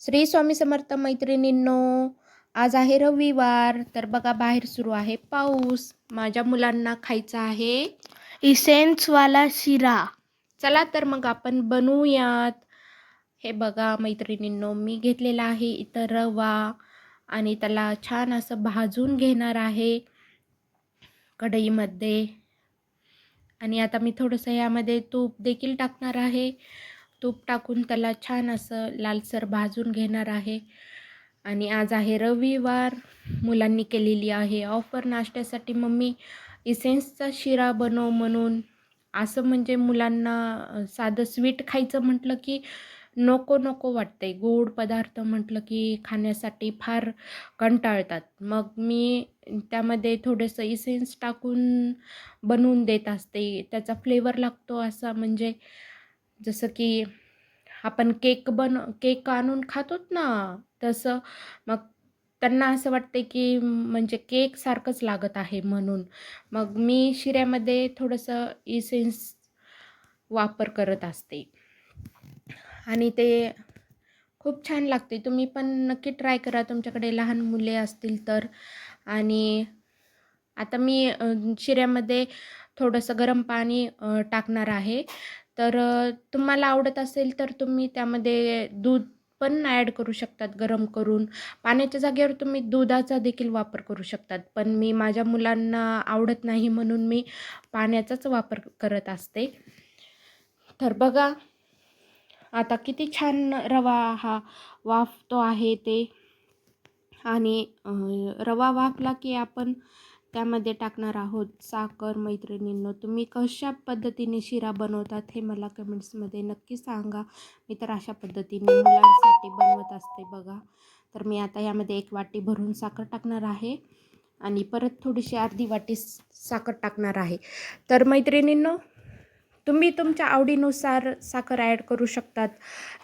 श्री स्वामी समर्थ मैत्रिणींनो आज आहे रविवार. तर बघा बाहेर सुरू आहे पाऊस. माझ्या मुलांना खायचा आहे. इसेन्सवाला शिरा. चला तर मग आपण बनवूयात. हे बघा मैत्रिणींनो मी घेतलेला आहे इथं रवा आणि त्याला छान असं भाजून घेणार आहे कढईमध्ये. आणि आता मी थोडंसं यामध्ये तूप देखील टाकणार आहे. तूप टाकून त्याला छान असं लालसर भाजून घेणार आहे. आणि आज आहे रविवार मुलांनी केलेली आहे ऑफर नाश्त्यासाठी मम्मी इसेन्सचा शिरा बनव म्हणून. असं म्हणजे मुलांना साधं स्वीट खायचं म्हटलं की नको नको वाटते गोड पदार्थ म्हटलं की खाण्यासाठी फार कंटाळतात. मग मी त्यामध्ये थोडंसं इसेन्स टाकून बनवून देत असते. त्याचा फ्लेवर लागतो असा म्हणजे जसं की आपण केक बन केक आणून खातोत ना तसं मग त्यांना असं वाटते की म्हणजे केकसारखंच लागत आहे म्हणून. मग मी शिऱ्यामध्ये थोडंसं इसेन्स वापर करत असते. आणि ते खूप छान लागते. तुम्ही पण नक्की ट्राय करा. तुमच्याकडे लहान मुले असतील तर. आणि आता मी शिऱ्यामध्ये थोडंसं गरम पाणी टाकणार आहे. तर तुम्हाला आवडत असेल तर तुम्ही त्यामध्ये दूध पण ॲड करू शकतात गरम करून. पाण्याच्या जागेवर तुम्ही दुधाचा देखील वापर करू शकतात. पण मी माझ्या मुलांना आवडत नाही म्हणून मी पाण्याचाच वापर करत असते. तर बघा आता किती छान रवा हा वाफतो आहे ते. आणि रवा वाफला की आपण त्यामध्ये टाकणार आहोत साखर मैत्रिणींनो. तुम्ही कशा पद्धतीने शिरा बनवतात हे मला कमेंट्समध्ये नक्की सांगा. मी तर अशा पद्धतीने मुलांसाठी बनवत असते बघा. तर मी आता यामध्ये एक वाटी भरून साखर टाकणार आहे. आणि परत थोडीशी अर्धी वाटी साखर टाकणार आहे. तर मैत्रिणींनो तुम्ही तुमच्या आवडीनुसार साखर ॲड करू शकतात.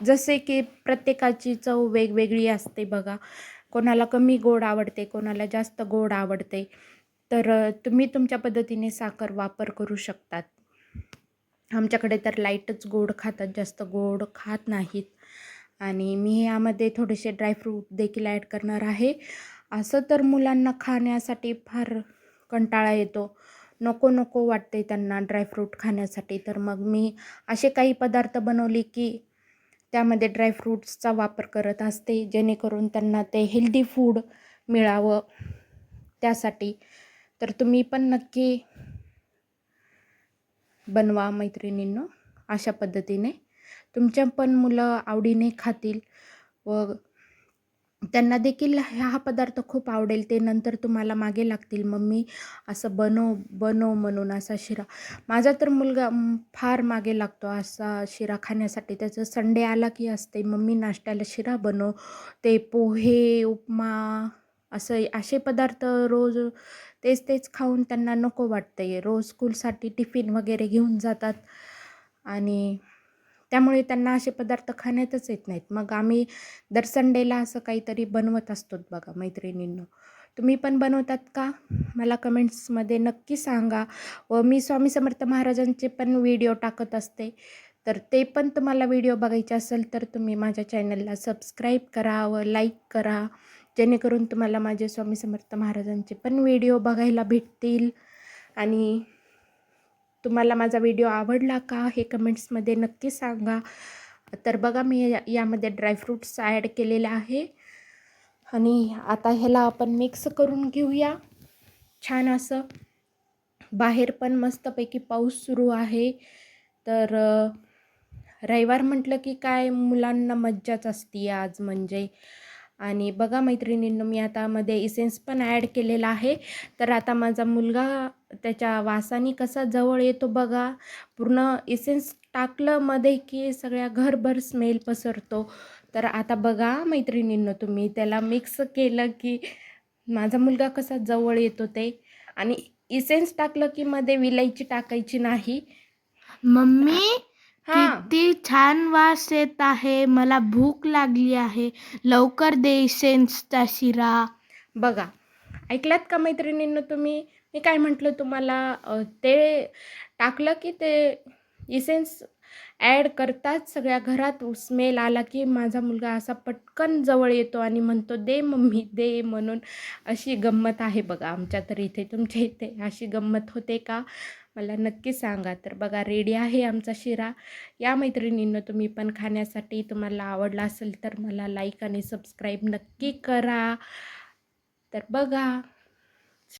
जसे की प्रत्येकाची चव वेगवेगळी असते बघा. कोणाला कमी गोड आवडते कोणाला जास्त गोड आवडते. तर तुम्ही तुमच्या पद्धतीने साखर वापर करू शकतात. आमच्याकडे तर लाईटच गोड खातात जास्त गोड खात नाहीत. आणि मी यामध्ये थोडेसे ड्रायफ्रूट देखील ॲड करणार आहे. असं तर मुलांना खाण्यासाठी फार कंटाळा येतो. नको नको वाटते त्यांना ड्रायफ्रूट खाण्यासाठी. तर मग मी असे काही पदार्थ बनवले की त्यामध्ये ड्रायफ्रूट्सचा वापर करत असते. जेणेकरून त्यांना ते हेल्दी फूड मिळावं. त्यासाठी तर तुम्ही पण नक्की बनवा मैत्रिणींनो अशा पद्धतीने. तुमच्या पण मुलं आवडीने खातील व त्यांना देखील हा पदार्थ खूप आवडेल ते नंतर तुम्हाला मागे लागतील. मम्मी असं बनव बनव म्हणून असा शिरा. माझा तर मुलगा फार मागे लागतो असा शिरा खाण्यासाठी. त्याचं संडे आला की असते मम्मी नाश्त्याला शिरा बनव ते पोहे उपमा असं असे पदार्थ रोज तेच तेच खाऊन त्यांना नको वाटते रोज स्कूलसाठी टिफिन वगैरे घेऊन जातात. आणि त्यामुळे त्यांना असे पदार्थ खाण्यातच येत नाहीत. मग आम्ही दर संडेला असं काहीतरी बनवत असतो बघा मैत्रिणींनो. तुम्ही पण बनवतात का? मला कमेंट्समध्ये नक्की सांगा. व मी स्वामी समर्थ महाराजांचे पण व्हिडिओ टाकत असते. तर ते पण तुम्हाला व्हिडिओ बघायचे असेल तर तुम्ही माझ्या चॅनलला सबस्क्राईब करा व लाईक करा. जेणेकरून तुम्हाला माझे स्वामी समर्थ महाराजांचे पण व्हिडिओ बघायला भेटतील. आणि तुम्हाला माझा व्हिडिओ आवडला का हे कमेंट्समध्ये नक्की सांगा. तर बघा मी या- यामध्ये ड्रायफ्रूट्स ॲड केलेले आहे. आणि आता ह्याला आपण मिक्स करून घेऊया. छान असं बाहेर पण मस्तपैकी पाऊस सुरू आहे. तर रविवार म्हटलं की काय? मुलांना मज्जाच असते आज म्हणजे. आणि बघा मैत्रिणींनो मी आता मध्ये इसेन्स पण ॲड केलेला आहे. तर आता माझा मुलगा त्याच्या वासाने कसा जवळ येतो बघा. पूर्ण इसेन्स टाकलं मध्ये की सगळ्या घरभर स्मेल पसरतो. तर आता बघा मैत्रिणींनो तुम्ही त्याला मिक्स केलं की माझा मुलगा कसा जवळ येतो ते. आणि इसेन्स टाकलं की मध्ये विलायची टाकायची नाही. मम्मी किती छान वास येत आहे मला भूक लागली आहे. लवकर दे इसेन्सचा शिरा बघा ऐकलात का मैत्रिणींनो तुम्ही? मी काय म्हटलं तुम्हाला ते टाकलं की ते इसेन्स ॲड करताच सगळ्या घरात स्मेल आला की माझा मुलगा असा पटकन जवळ येतो आणि म्हणतो दे मम्मी दे म्हणून अशी गंमत आहे बघा आमच्या तर इथे तुमच्या इथे अशी गंमत होते का? मला नक्की सांगा. तर बघा रेडी आहे आमचा शिरा. या मैत्रिणींनो तुम्ही पण खाण्यासाठी तुम्हाला आवडला असेल तर मला लाईक आणि सबस्क्राईब नक्की करा. तर बघा.